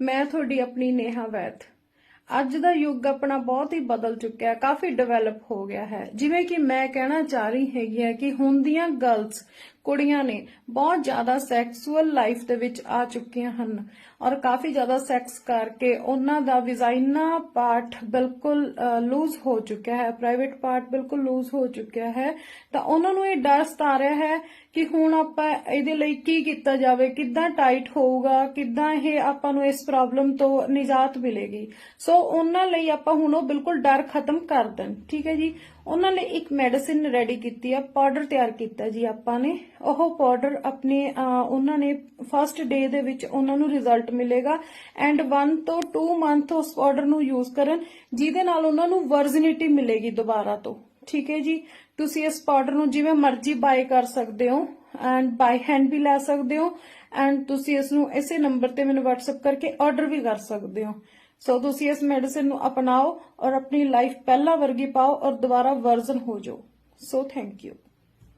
ਮੈਂ ਤੁਹਾਡੀ ਆਪਣੀ ਨੇਹਾ ਵੈਦ। ਅੱਜ ਦਾ ਯੁੱਗ ਆਪਣਾ ਬਹੁਤ ਹੀ ਬਦਲ ਚੁੱਕਿਆ ਹੈ ਕਾਫੀ ਡਿਵੈਲਪ ਹੋ ਗਿਆ ਹੈ। ਜਿਵੇਂ ਕਿ ਮੈਂ ਕਹਿਣਾ ਚਾਹ ਰਹੀ ਹੈਗੀ ਹੈ ਕਿ ਹੁਣ ਦੀਆਂ ਗਰਲਸ ਕੁੜੀਆਂ ਨੇ ਬਹੁਤ ਜ਼ਿਆਦਾ ਸੈਕਸੂਅਲ ਲਾਈਫ ਦੇ ਵਿੱਚ ਆ ਚੁੱਕੀਆਂ ਹਨ ਔਰ ਕਾਫੀ ਜ਼ਿਆਦਾ ਸੈਕਸ ਕਰਕੇ ਉਹਨਾਂ ਦਾ ਵਿਜ਼ਾਈਨਾ ਪਾਰਟ ਬਿਲਕੁਲ ਲੂਜ਼ ਹੋ ਚੁੱਕਿਆ ਹੈ ਪ੍ਰਾਈਵੇਟ ਪਾਰਟ ਬਿਲਕੁਲ ਲੂਜ਼ ਹੋ ਚੁੱਕਿਆ ਹੈ। ਤਾਂ ਉਹਨਾਂ ਨੂੰ ਇਹ ਡਰ ਸਤਾ ਰਿਹਾ ਹੈ ਕਿ ਹੁਣ ਆਪਾਂ ਇਹਦੇ ਲਈ ਕੀ ਕੀਤਾ ਜਾਵੇ, ਕਿੱਦਾਂ ਟਾਈਟ ਹੋਊਗਾ, ਕਿੱਦਾਂ ਇਹ ਆਪਾਂ ਨੂੰ ਇਸ ਪ੍ਰੋਬਲਮ ਤੋਂ ਨਿਜਾਤ ਮਿਲੇਗੀ। ਸੋ ਉਹਨਾਂ ਲਈ ਆਪਾਂ ਹੁਣ ਉਹ ਬਿਲਕੁਲ ਡਰ ਖਤਮ ਕਰ ਦੇਣ। ਠੀਕ ਹੈ ਜੀ? ਉਹਨਾਂ ਲਈ ਇੱਕ ਮੈਡੀਸਿਨ ਰੈਡੀ ਕੀਤੀ ਆ ਪਾਊਡਰ ਤਿਆਰ ਕੀਤਾ ਜੀ ਆਪਾਂ ਨੇ। ਉਹ ਪਾਊਡਰ ਆਪਣੇ ਉਹਨਾਂ ਨੇ ਫਰਸਟ ਡੇ ਦੇ ਵਿੱਚ ਉਹਨਾਂ ਨੂੰ ਰਿਜ਼ਲਟ ਮਿਲੇਗਾ ਐਂਡ 1 ਤੋਂ 2 ਮੰਥ ਉਸ ਪਾਊਡਰ ਨੂੰ ਯੂਜ਼ ਕਰਨ, ਜਿਹਦੇ ਨਾਲ ਉਹਨਾਂ ਨੂੰ ਵਰਜਿਨਿਟੀ ਮਿਲੇਗੀ ਦੁਬਾਰਾ ਤੋਂ। ਠੀਕ ਹੈ ਜੀ? ਤੁਸੀਂ ਇਸ ਪਾਊਡਰ ਨੂੰ ਜਿਵੇਂ ਮਰਜ਼ੀ ਬਾਏ ਕਰ ਸਕਦੇ ਹੋ ਐਂਡ ਬਾਈ ਹੈਂਡ ਵੀ ਲੈ ਸਕਦੇ ਹੋ ਐਂਡ ਤੁਸੀਂ ਇਸ ਨੂੰ ਇਸੇ ਨੰਬਰ ਤੇ ਮੈਨੂੰ WhatsApp ਕਰਕੇ ਆਰਡਰ ਵੀ ਕਰ ਸਕਦੇ ਹੋ। ਸੋ ਤੁਸੀਂ ਇਸ ਮੈਡੀਸਿਨ ਨੂੰ ਅਪਣਾਓ ਔਰ ਆਪਣੀ ਲਾਈਫ ਪਹਿਲਾਂ ਵਰਗੀ ਪਾਓ ਔਰ ਦੁਬਾਰਾ ਵਰਜ਼ਨ ਹੋ ਜਾਓ। So thank you